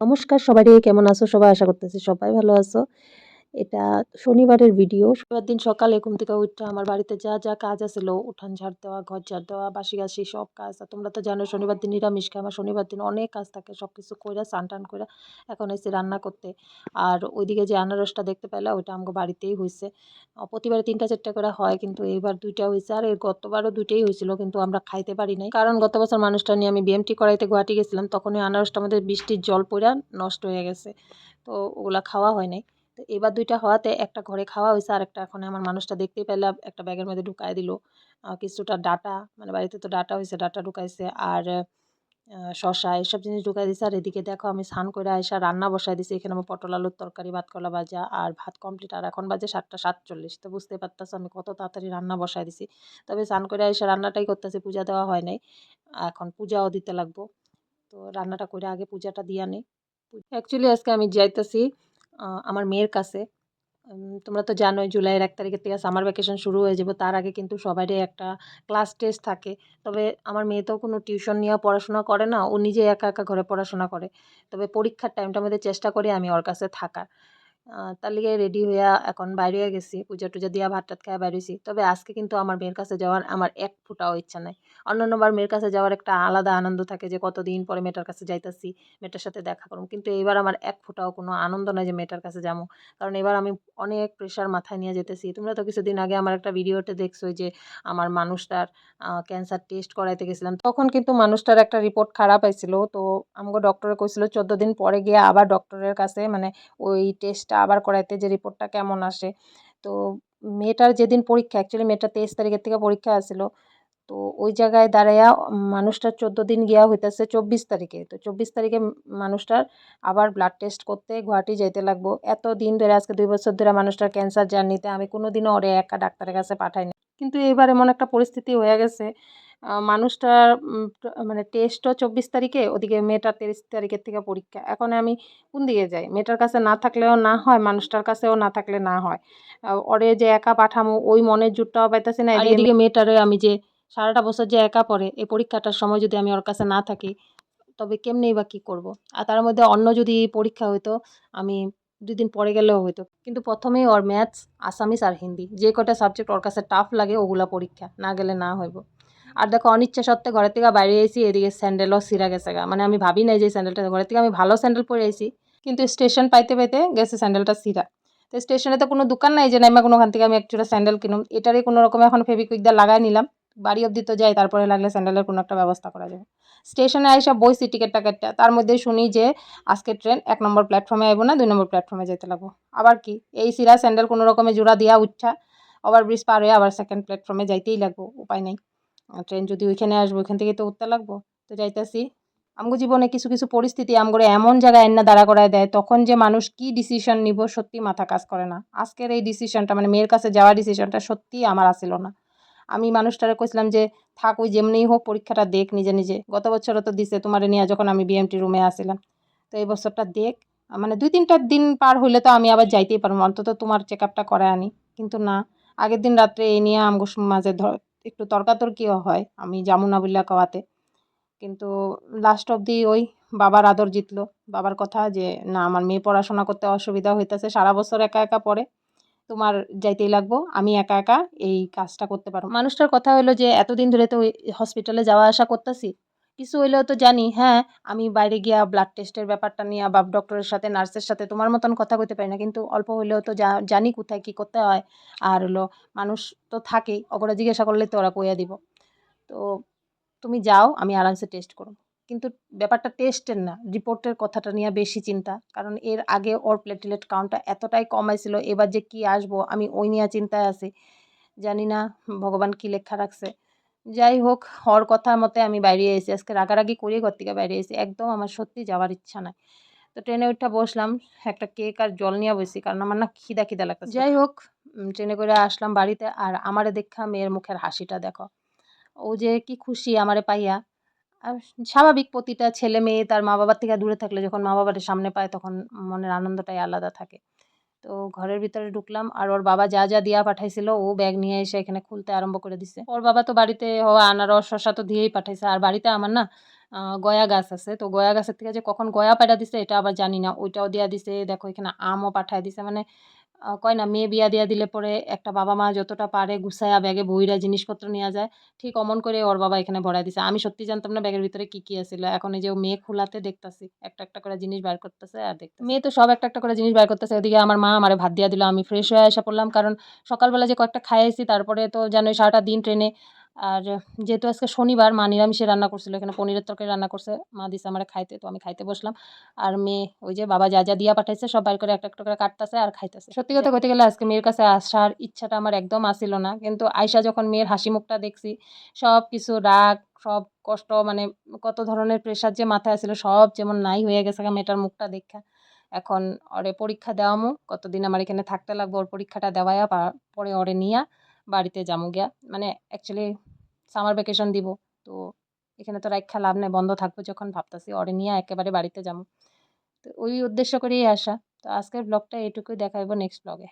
নমস্কার সবাই কেমন আছো? সবাই আশা করতেছি সবাই ভালো আছো। এটা শনিবারের ভিডিও শনিবার দিন সকালে ঘুম থেকে উঠে আমার বাড়িতে যা যা কাজ আছিল উঠান ঝাড় দেওয়া, ঘর ঝাড় দেওয়া, বাসি গাছি সব কাজ। তোমরা তো জানো, শনিবার দিন নিরামিষ খাই আমার শনিবার দিন অনেক কাজ থাকে সব কিছু কইরা, স্নান টান কইরা এখন এসে রান্না করতে। আর ওইদিকে যে আনারসটা দেখতে পেলে ওইটা আমাকে বাড়িতেই হয়েছে প্রতিবারে তিনটা চারটা করে হয়, কিন্তু এইবার দুইটা হয়েছে আর এর গতবারও দুইটাই হয়েছিল কিন্তু আমরা খাইতে পারি নাই। কারণ গত বছর মানুষটা নিয়ে আমি বিএমটি করাইতে গুয়াহাটি গেছিলাম তখন ওই আনারসটা আমাদের বৃষ্টির জল পড়া নষ্ট হয়ে গেছে। তো ওগুলা খাওয়া হয় নাই। তো এবার দুইটা হওয়াতে একটা ঘরে খাওয়া হয়েছে আর একটা এখন আমার মানুষটা দেখতেই পেলাম একটা ব্যাগের মধ্যে ঢুকাই দিল। কিছুটা ডাটা মানে বাড়িতে তো ডাটা হয়েছে ডাটা ঢুকাইছে, আর শশা, এসব জিনিস ঢুকাই দিছে। আর এদিকে দেখো আমি স্নান করে আইসা রান্না বসাই দিছি, এখানে আমার পটল আলুর তরকারি ভাত কলা ভাজা, আর ভাত কমপ্লিট আর এখন বাজে সাতটা সাতচল্লিশ। তো বুঝতে পারতেছো আমি কত তাড়াতাড়ি রান্না বসাই দিছি। তবে স্নান করে আইসা রান্নাটাই করতেছি, পূজা দেওয়া হয় নাই। এখন পূজাও দিতে লাগবো। তো রান্নাটা করে আগে পূজাটা দিয়া নেই অ্যাকচুয়ালি আজকে আমি যাইতেছি আমার মেয়ের কাছে। তোমরা তো জানোই জুলাইয়ের এক তারিখের থেকে সামার ভ্যাকেশন শুরু হয়ে যাবে, তার আগে কিন্তু সবারই একটা ক্লাস টেস্ট থাকে। তবে আমার মেয়ে তো কোনো টিউশন নিয়ে পড়াশোনা করে না, ও নিজে একা একা ঘরে পড়াশোনা করে। তবে পরীক্ষার টাইমটা আমাদের চেষ্টা করি আমি ওর কাছে থাকার। তার লিগে রেডি হইয়া এখন বাইরে গেছি। পূজা টুজা দিয়া ভাত টাত খাইয়া বাইরেছি তবে আজকে কিন্তু আমার মেয়ের কাছে যাওয়ার আমার এক ফুটাও ইচ্ছা নাই। অন্যান্যবার মেয়ের কাছে যাওয়ার একটা আলাদা আনন্দ থাকে যে, কতদিন পরে মেয়েটার কাছে যাইতাছি, মেয়েটার সাথে দেখা করুম কিন্তু এবার আমার এক ফুটাও কোনো আনন্দ নয় যে, মেয়েটার কাছে যাব। কারণ এবার আমি অনেক প্রেশার মাথায় নিয়ে যেতেছি। তোমরা তো কিছুদিন আগে আমার একটা ভিডিওতে দেখছ যে, আমার মানুষটার ক্যান্সার টেস্ট করাইতে গেছিলাম। তখন কিন্তু মানুষটার একটা রিপোর্ট খারাপ হয়েছিল তো আমাকে ডক্টরে কইছিল, চোদ্দ দিন পরে গিয়ে আবার ডক্টরের কাছে মানে ওই টেস্টটা আবার করাইতে যে রিপোর্টটা কেমন আসে। তো মেয়েটার যেদিন পরীক্ষা অ্যাকচুয়ালি মেয়েটা তেইশ তারিখের থেকে পরীক্ষা আসছিল তো ওই জায়গায় দাঁড়াইয়া মানুষটার চোদ্দ দিন গিয়া হইতেছে চব্বিশ তারিখে। তো চব্বিশ তারিখে মানুষটার আবার ব্লাড টেস্ট করতে গুয়াহাটি যাইতে লাগবো। এত দিন ধরে, আজকে দুই বছর ধরে মানুষটার ক্যান্সার জার্নিতে আমি কোনো দিনও ওরে একা ডাক্তারের কাছে পাঠাইনি। কিন্তু এবার এমন একটা পরিস্থিতি হয়ে গেছে মানুষটার মানে টেস্টও চব্বিশ তারিখে ওদিকে মেয়েটার তিরিশ তারিখের থেকে পরীক্ষা। এখন আমি কোন দিকে যাই? মেয়েটার কাছে না থাকলেও না হয় মানুষটার কাছেও না থাকলে না হয়। ওরে যে একা পাঠামো ওই মনের জোরটাও পাইতেছি না। এদিকে মেয়েটারে আমি যে সারাটা বছর যে একা পড়ে এই পরীক্ষাটার সময় যদি আমি ওর কাছে না থাকি তবে কেমনেই বা কী করব? আর তার মধ্যে অন্য যদি পরীক্ষা হইতো আমি দুই দিন পরে গেলেও হইতো। কিন্তু প্রথমেই ওর ম্যাথস আসামিস আর হিন্দি যে কটা সাবজেক্ট ওর কাছে টাফ লাগে ওগুলা পরীক্ষা না গেলে না হইব। আর দেখো, অনিচ্ছা সত্ত্বে ঘরের থেকে বাইরে এসেছি এদিকে স্যান্ডেলও সিরা গেছে গা। মানে আমি ভাবি নাই যে স্যান্ডেলটা ঘরের থেকে আমি ভালো স্যান্ডেল পরে আইছি। কিন্তু স্টেশন পাইতে পাইতে গেছে স্যান্ডেলটা সিরা তো স্টেশনে তো কোনো দোকান নাই যে নাইমা কোনোখান থেকে আমি একচুয়ালি স্যান্ডেল কিনুম। এটারই কোনো রকম এখন ফেবিকুইক দিয়ে লাগাই নিলাম। বাড়ি অবধি তো যাই, তারপরে লাগলে স্যান্ডেলের কোনো একটা ব্যবস্থা করা যাবে। স্টেশনে আইসা বইছি টিকিটটা। কেটটা তার মধ্যে শুনি যে, আজকে ট্রেন এক নম্বর প্ল্যাটফর্মে আইব না, দুই নম্বর প্ল্যাটফর্মে যেতে লাগবো। আবার কি, এই সিরা স্যান্ডেল কোনো রকমে জোড়া দিয়া উঠছা ওভারব্রিজ পার হয়ে আবার সেকেন্ড প্ল্যাটফর্মে যাইতেই লাগবো, উপায় নেই। ট্রেন যদি ওইখানে আসব, ওইখান থেকে তো উঠতে লাগবো। তো যাইতেছি। আমগো জীবনে কিছু কিছু পরিস্থিতি আমগরে এমন জায়গায় এন্না দাঁড়া করায় দেয়, তখন যে মানুষ কি ডিসিশন নিব সত্যি মাথা কাজ করে না। আজকের এই ডিসিশনটা মানে মেয়ের কাছে যাওয়ার ডিসিশনটা সত্যিই আমার আসিল না। আমি মানুষটারে কইছিলাম যে, থাক, ওই যেমনিই হোক পরীক্ষাটা দেখ নিজে নিজে। গত বছরও তো দিছে তোমার নিয়ে যখন আমি বিএমটি রুমে আসিলাম। তো এই বছরটা দেখ। মানে দুই, তিনটা দিন পার হইলে তো আমি আবার যাইতেই পারব। অন্তত তোমার চেক আপটা করে আনি। কিন্তু না। আগের দিন রাত্রে এই নিয়ে আমগো মাঝে ধর একটু তর্কাতর্কিও হয় আমি যামু না বললা কওয়াতে। কিন্তু লাস্ট অবধি ওই বাবার আদর জিতলো। বাবার কথা যে, না, আমার মেয়ে পড়াশোনা করতে অসুবিধা হইতেছে, সারা বছর একা একা পড়ে। তোমার যাইতেই লাগবো, আমি একা একা এই কাজটা করতে পারব। মানুষটার কথা হলো যে, এতদিন ধরে তো হসপিটালে যাওয়া আসা করতেছি কিছু হইলেও তো জানি হ্যাঁ আমি বাইরে গিয়া ব্লাড টেস্টের ব্যাপারটা নিয়ে বা ডক্টরের সাথে নার্সের সাথে তোমার মতন কথা কইতে পারি না। কিন্তু অল্প হইলেও তো জানি কোথায় কী করতে হয়। আর হলো, মানুষ তো থাকেই ওরা জিজ্ঞাসা করলে তো ওরা কইয়া দিব। তো তুমি যাও, আমি আরামসে টেস্ট করো কিন্তু ব্যাপারটা টেস্টের না রিপোর্টের কথাটা নিয়ে বেশি চিন্তা। কারণ এর আগে ওর প্লেটলেট কাউন্টটা এতটাই কমাইছিল এবার যে কি আসব, আমি ওই নিয়ে চিন্তায় আছি। জানি না, ভগবান কি লেখা রাখছে। যাই হোক ওর কথার মতে আমি বাইরে এসেছি আজকে রাগারাগি করিয়ে ঘর থেকে বাইরে এসেছি একদম আমার সত্যি যাওয়ার ইচ্ছা নাই। তো ট্রেনে উঠা বসলাম একটা কেক আর জল নিয়ে বসি কারণ আমার না খিদা খিদা লাগতো যাই হোক ট্রেনে করে আসলাম বাড়িতে আর আমারে দেখা মেয়ের মুখের হাসিটা দেখো। ও যে কি খুশি আমারে পাইয়া। আর স্বাভাবিক প্রতিটা ছেলে মেয়ে তার মা বাবার থেকে দূরে থাকলে যখন মা বাবার সামনে পায় তখন মনের আনন্দটাই আলাদা থাকে। তো ঘরের ভিতরে ঢুকলাম আর ওর বাবা যা যা দিয়া পাঠাইছিল, ও ব্যাগ নিয়ে এসে এখানে খুলতে আরম্ভ করে দিছে। ওর বাবা তো বাড়িতে হওয়া আনারস শশা তো দিয়েই পাঠাইছে। আর বাড়িতে আমার না গয়া গাছ আছে। তো গয়া গাছের থেকে যে কখন গয়া পাঠা দিছে, এটা আবার জানি না। ওইটাও দিয়া দিছে, দেখো এখানে আমও পাঠায় দিছে। মানে কয় না, মেয়ে বিয়া দিয়া দিলে পরে একটা বাবা মা যতটা পারে গুছায়া ব্যাগে বইরা জিনিসপত্র নেওয়া যায়। ঠিক অমন করে ওর বাবা এখানে ভরাই দিছে। আমি সত্যি জানতাম না ব্যাগের ভিতরে কি কি আছিল। এখন এই যে মেয়ে খোলাতে দেখতেছি, একটা একটা করে জিনিস বার করতেছে আর দেখতে মেয়ে তো সব একটা একটা করে জিনিস বার করতেছে। ওদিকে আমার মা আমার ভাত দিয়া দিল। আমি ফ্রেশ হয়ে আসা পড়লাম। কারণ সকালবেলা যে কয়েকটা খাইয়েছি তারপরে তো জানোই সারাটা দিন ট্রেনে আর যেহেতু আজকে শনিবার, মা নিরামিষে রান্না করছিল, এখানে পনিরের তরকারি রান্না করছে। মা দিছে আমার খাইতে, তো আমি খাইতে বসলাম। আর মেয়ে, ওই যে বাবা যা যা দিয়া পাঠাইছে, সব বাইর করে একটা একটা করে কাটতেছে আর খাইতেছে। সত্যি কথা কইতে গেলে আজকে মেয়ের কাছে আসার ইচ্ছাটা আমার একদম আসিল না। কিন্তু আয়সা যখন মেয়ের হাসি মুখটা দেখছি সব কিছু রাগ, সব কষ্ট মানে কত ধরনের প্রেশার যে মাথায় আসছিল সব যেমন নাই হয়ে গেছে মেয়েটার মুখটা দেখা। এখন ওরে পরীক্ষা দেওয়ামু, কতদিন আমার এখানে থাকতে লাগবো, ওর পরীক্ষাটা দেওয়াইয়া পরে ওরে নিয়া বাড়িতে যামু গিয়া। মানে অ্যাকচুয়ালি সামার ভ্যাকেশন দিব। তো এখানে তো রাইখা লাভ নেই, বন্ধ থাকব যখন ভাবতাছি অরে নিয়ে একেবারে বাড়িতে যাব তো ওই উদ্দেশ্য করেই আসা। তো আজকের ব্লগটা এটুকুই দেখাইবো নেক্সট ব্লগে